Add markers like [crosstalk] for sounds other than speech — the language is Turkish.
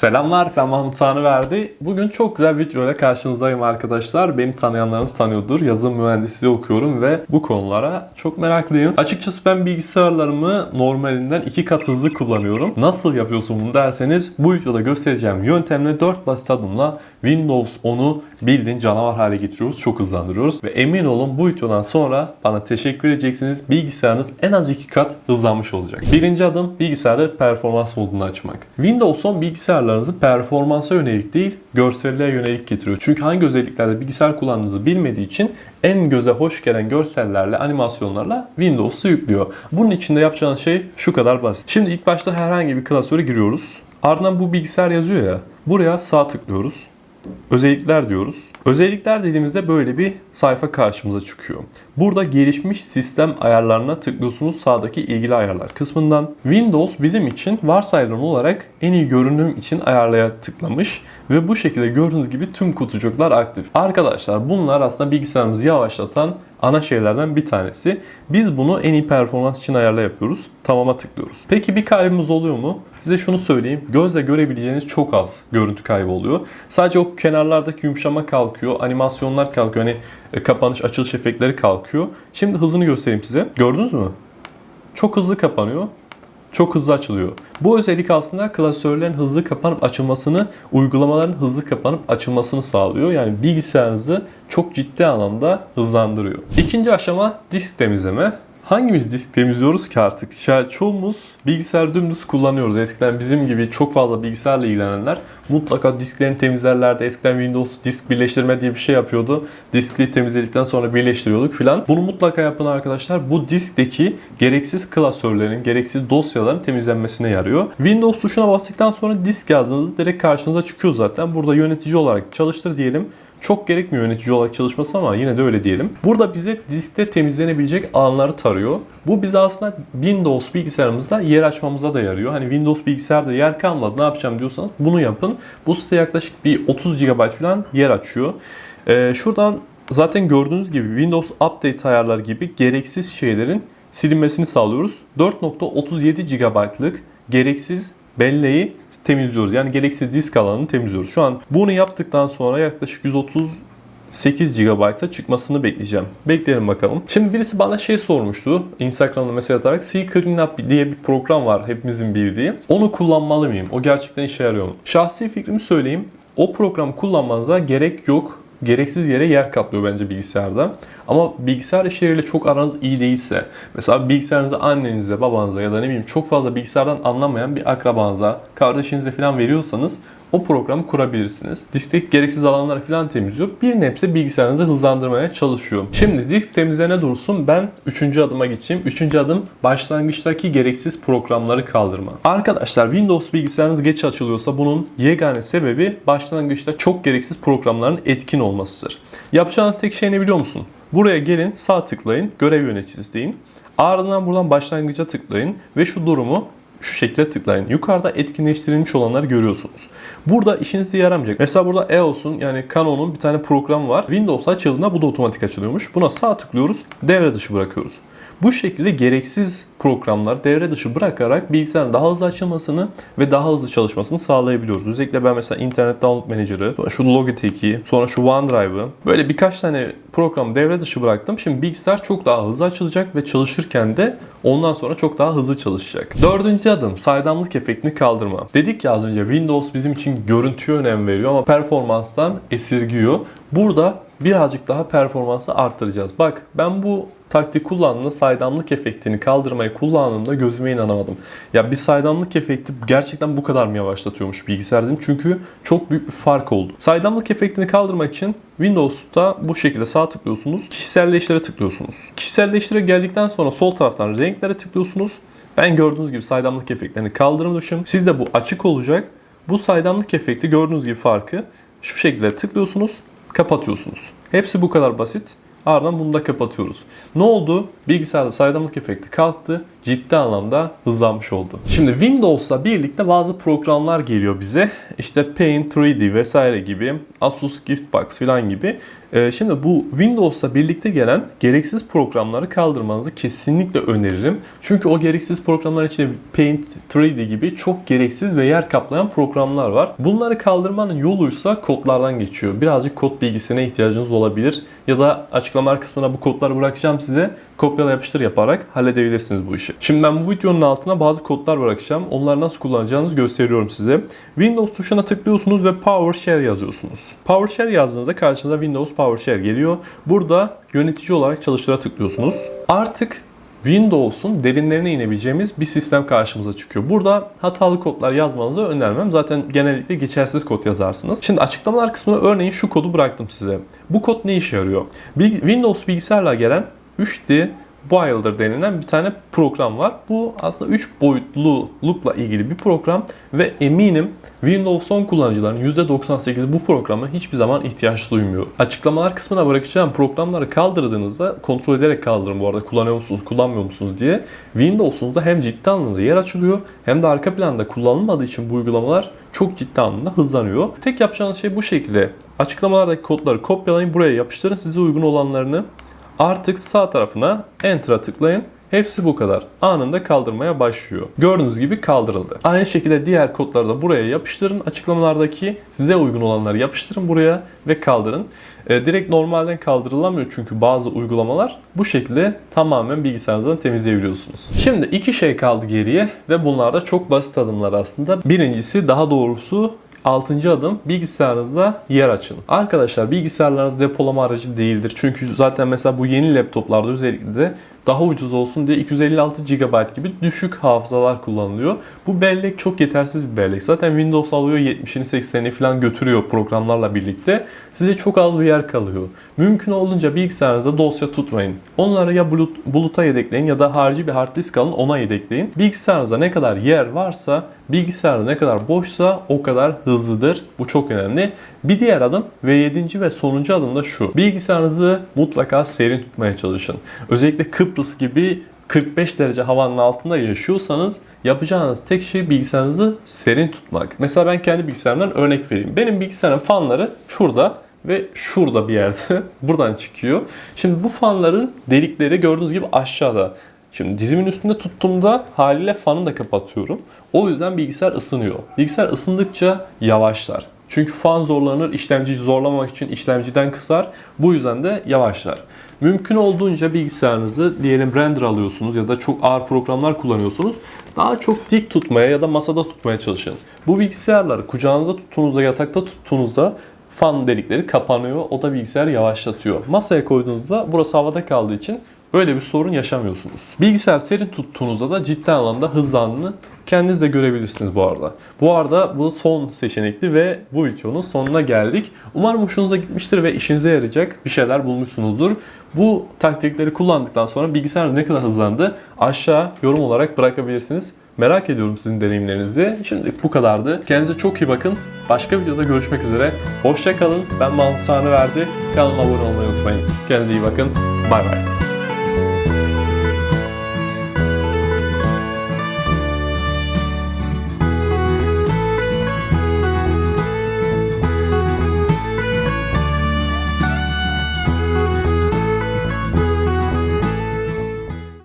Selamlar ben Mahmut Tanrıverdi. Bugün çok güzel bir videoyla karşınızdayım arkadaşlar. Beni tanıyanlarınız tanıyordur. Yazılım mühendisliği okuyorum ve bu konulara çok meraklıyım. Açıkçası ben bilgisayarlarımı normalinden iki kat hızlı kullanıyorum. Nasıl yapıyorsun bunu derseniz bu videoda göstereceğim yöntemle 4 basit adımla Windows 10'u bildiğin canavar hale getiriyoruz. Çok hızlandırıyoruz. Ve emin olun bu videodan sonra bana teşekkür edeceksiniz. Bilgisayarınız en az iki kat hızlanmış olacak. Birinci adım bilgisayarı performans modunu açmak. Windows 10 bilgisayarlarınızı performansa yönelik değil, görselliğe yönelik getiriyor. Çünkü hangi özelliklerde bilgisayar kullandığınızı bilmediği için en göze hoş gelen görsellerle, animasyonlarla Windows'u yüklüyor. Bunun için de yapacağınız şey şu kadar basit. Şimdi ilk başta herhangi bir klasöre giriyoruz. Ardından bu bilgisayar yazıyor ya. Buraya sağ tıklıyoruz. Özellikler diyoruz. Özellikler dediğimizde böyle bir sayfa karşımıza çıkıyor. Burada gelişmiş sistem ayarlarına tıklıyorsunuz sağdaki ilgili ayarlar kısmından. Windows bizim için varsayılan olarak en iyi görünüm için ayarlaya tıklamış ve bu şekilde gördüğünüz gibi tüm kutucuklar aktif. Arkadaşlar bunlar aslında bilgisayarımızı yavaşlatan ana şeylerden bir tanesi. Biz bunu en iyi performans için ayarla yapıyoruz. Tamama tıklıyoruz. Peki bir kaybımız oluyor mu? Size şunu söyleyeyim. Gözle görebileceğiniz çok az görüntü kaybı oluyor. Sadece o kenarlardaki yumuşama kalkıyor. Animasyonlar kalkıyor. Hani e, kapanış açılış efektleri kalkıyor. Şimdi hızını göstereyim size. Gördünüz mü? Çok hızlı kapanıyor çok hızlı açılıyor. Bu özellik aslında klasörlerin hızlı kapanıp açılmasını, uygulamaların hızlı kapanıp açılmasını sağlıyor. Yani bilgisayarınızı çok ciddi anlamda hızlandırıyor. İkinci aşama disk temizleme. Hangimiz disk temizliyoruz ki artık? Ya çoğumuz bilgisayar dümdüz kullanıyoruz. Eskiden bizim gibi çok fazla bilgisayarla ilgilenenler mutlaka disklerini temizlerlerdi. Eskiden Windows disk birleştirme diye bir şey yapıyordu. Diskli temizledikten sonra birleştiriyorduk filan. Bunu mutlaka yapın arkadaşlar. Bu diskteki gereksiz klasörlerin, gereksiz dosyaların temizlenmesine yarıyor. Windows tuşuna bastıktan sonra disk yazdığınızda direkt karşınıza çıkıyor zaten. Burada yönetici olarak çalıştır diyelim. Çok gerekmiyor yönetici olarak çalışması ama yine de öyle diyelim. Burada bize diskte temizlenebilecek alanları tarıyor. Bu bize aslında Windows bilgisayarımızda yer açmamıza da yarıyor. Hani Windows bilgisayarda yer kalmadı ne yapacağım diyorsanız bunu yapın. Bu size yaklaşık bir 30 GB falan yer açıyor. Ee, şuradan zaten gördüğünüz gibi Windows Update ayarlar gibi gereksiz şeylerin silinmesini sağlıyoruz. 4.37 GB'lık gereksiz belleği temizliyoruz. Yani gereksiz disk alanını temizliyoruz. Şu an bunu yaptıktan sonra yaklaşık 130 8 GB'a çıkmasını bekleyeceğim. Bekleyelim bakalım. Şimdi birisi bana şey sormuştu. Instagram'da mesaj atarak C Cleanup diye bir program var hepimizin bildiği. Onu kullanmalı mıyım? O gerçekten işe yarıyor mu? Şahsi fikrimi söyleyeyim. O programı kullanmanıza gerek yok gereksiz yere yer kaplıyor bence bilgisayarda. Ama bilgisayar işleriyle çok aranız iyi değilse, mesela bilgisayarınızı annenize, babanıza ya da ne bileyim çok fazla bilgisayardan anlamayan bir akrabanıza, kardeşinize falan veriyorsanız o programı kurabilirsiniz. Diskteki gereksiz alanları falan temizliyor. Bir nebze bilgisayarınızı hızlandırmaya çalışıyor. Şimdi disk temizlene dursun ben 3. adıma geçeyim. 3. adım başlangıçtaki gereksiz programları kaldırma. Arkadaşlar Windows bilgisayarınız geç açılıyorsa bunun yegane sebebi başlangıçta çok gereksiz programların etkin olmasıdır. Yapacağınız tek şey ne biliyor musun? Buraya gelin sağ tıklayın görev yöneticisi deyin. Ardından buradan başlangıca tıklayın ve şu durumu şu şekilde tıklayın. Yukarıda etkinleştirilmiş olanları görüyorsunuz. Burada işinize yaramayacak. Mesela burada EOS'un yani Canon'un bir tane programı var. Windows açıldığında bu da otomatik açılıyormuş. Buna sağ tıklıyoruz, devre dışı bırakıyoruz. Bu şekilde gereksiz programlar devre dışı bırakarak bilgisayarın daha hızlı açılmasını ve daha hızlı çalışmasını sağlayabiliyoruz. Özellikle ben mesela internet download manager'ı, şu Logitech'i, sonra şu OneDrive'ı böyle birkaç tane program devre dışı bıraktım. Şimdi bilgisayar çok daha hızlı açılacak ve çalışırken de ondan sonra çok daha hızlı çalışacak. Dördüncü adım saydamlık efektini kaldırma. Dedik ya az önce Windows bizim için görüntüye önem veriyor ama performanstan esirgiyor. Burada birazcık daha performansı arttıracağız. Bak ben bu taktik kullandığımda saydamlık efektini kaldırmayı kullandığımda gözüme inanamadım. Ya bir saydamlık efekti gerçekten bu kadar mı yavaşlatıyormuş bilgisayar dedim. Çünkü çok büyük bir fark oldu. Saydamlık efektini kaldırmak için Windows'ta bu şekilde sağ tıklıyorsunuz. Kişiselleştire tıklıyorsunuz. Kişiselleştire geldikten sonra sol taraftan renklere tıklıyorsunuz. Ben gördüğünüz gibi saydamlık efektlerini kaldırmışım. Sizde bu açık olacak. Bu saydamlık efekti gördüğünüz gibi farkı şu şekilde tıklıyorsunuz, kapatıyorsunuz. Hepsi bu kadar basit. Ardından bunu da kapatıyoruz. Ne oldu? Bilgisayarda saydamlık efekti kalktı. Ciddi anlamda hızlanmış oldu. Şimdi Windows'la birlikte bazı programlar geliyor bize. İşte Paint 3D vesaire gibi, Asus Giftbox falan gibi. Ee, Şimdi bu Windows'la birlikte gelen gereksiz programları kaldırmanızı kesinlikle öneririm. Çünkü o gereksiz programlar içinde Paint 3D gibi çok gereksiz ve yer kaplayan programlar var. Bunları kaldırmanın yoluysa kodlardan geçiyor. Birazcık kod bilgisine ihtiyacınız olabilir. Ya da açıklamalar kısmına bu kodları bırakacağım size. Kopyala yapıştır yaparak halledebilirsiniz bu işi. Şimdi ben bu videonun altına bazı kodlar bırakacağım. Onları nasıl kullanacağınızı gösteriyorum size. Windows tuşuna tıklıyorsunuz ve PowerShell yazıyorsunuz. PowerShell yazdığınızda karşınıza Windows PowerShell geliyor. Burada yönetici olarak çalıştıra tıklıyorsunuz. Artık Windows'un derinlerine inebileceğimiz bir sistem karşımıza çıkıyor. Burada hatalı kodlar yazmanızı önermem. Zaten genellikle geçersiz kod yazarsınız. Şimdi açıklamalar kısmına örneğin şu kodu bıraktım size. Bu kod ne işe yarıyor? Windows bilgisayarla gelen 3D Wilder denilen bir tane program var. Bu aslında 3 boyutlulukla ilgili bir program ve eminim Windows 10 kullanıcıların %98'i bu programa hiçbir zaman ihtiyaç duymuyor. Açıklamalar kısmına bırakacağım programları kaldırdığınızda kontrol ederek kaldırın bu arada kullanıyor musunuz, kullanmıyor musunuz diye. Windows'unuzda hem ciddi anlamda yer açılıyor hem de arka planda kullanılmadığı için bu uygulamalar çok ciddi anlamda hızlanıyor. Tek yapacağınız şey bu şekilde. Açıklamalardaki kodları kopyalayın, buraya yapıştırın size uygun olanlarını. Artık sağ tarafına Enter'a tıklayın. Hepsi bu kadar. Anında kaldırmaya başlıyor. Gördüğünüz gibi kaldırıldı. Aynı şekilde diğer kodları da buraya yapıştırın. Açıklamalardaki size uygun olanları yapıştırın buraya ve kaldırın. Ee, direkt normalden kaldırılamıyor çünkü bazı uygulamalar bu şekilde tamamen bilgisayarınızdan temizleyebiliyorsunuz. Şimdi iki şey kaldı geriye ve bunlar da çok basit adımlar aslında. Birincisi daha doğrusu Altıncı adım bilgisayarınızda yer açın. Arkadaşlar bilgisayarlarınız depolama aracı değildir. Çünkü zaten mesela bu yeni laptoplarda özellikle de daha ucuz olsun diye 256 GB gibi düşük hafızalar kullanılıyor. Bu bellek çok yetersiz bir bellek. Zaten Windows alıyor 70'ini 80'ini falan götürüyor programlarla birlikte. Size çok az bir yer kalıyor. Mümkün olduğunca bilgisayarınızda dosya tutmayın. Onları ya bulut, buluta yedekleyin ya da harici bir hard disk alın ona yedekleyin. Bilgisayarınızda ne kadar yer varsa bilgisayarda ne kadar boşsa o kadar hızlıdır. Bu çok önemli. Bir diğer adım ve yedinci ve sonuncu adım da şu. Bilgisayarınızı mutlaka serin tutmaya çalışın. Özellikle Kıbrıs gibi 45 derece havanın altında yaşıyorsanız yapacağınız tek şey bilgisayarınızı serin tutmak. Mesela ben kendi bilgisayarımdan örnek vereyim. Benim bilgisayarın fanları şurada ve şurada bir yerde [laughs] buradan çıkıyor. Şimdi bu fanların delikleri gördüğünüz gibi aşağıda. Şimdi dizimin üstünde tuttuğumda haliyle fanı da kapatıyorum. O yüzden bilgisayar ısınıyor. Bilgisayar ısındıkça yavaşlar. Çünkü fan zorlanır, işlemciyi zorlamamak için işlemciden kısar. Bu yüzden de yavaşlar. Mümkün olduğunca bilgisayarınızı diyelim render alıyorsunuz ya da çok ağır programlar kullanıyorsunuz. Daha çok dik tutmaya ya da masada tutmaya çalışın. Bu bilgisayarları kucağınıza tuttuğunuzda, yatakta tuttuğunuzda fan delikleri kapanıyor. O da bilgisayarı yavaşlatıyor. Masaya koyduğunuzda burası havada kaldığı için Böyle bir sorun yaşamıyorsunuz. Bilgisayar serin tuttuğunuzda da ciddi anlamda hızlandığını kendiniz de görebilirsiniz bu arada. Bu arada bu son seçenekli ve bu videonun sonuna geldik. Umarım hoşunuza gitmiştir ve işinize yarayacak bir şeyler bulmuşsunuzdur. Bu taktikleri kullandıktan sonra bilgisayar ne kadar hızlandı aşağı yorum olarak bırakabilirsiniz. Merak ediyorum sizin deneyimlerinizi. Şimdilik bu kadardı. Kendinize çok iyi bakın. Başka videoda görüşmek üzere. Hoşça kalın. Ben Mahmut Tanrıverdi. Kanalıma abone olmayı unutmayın. Kendinize iyi bakın. Bay bay.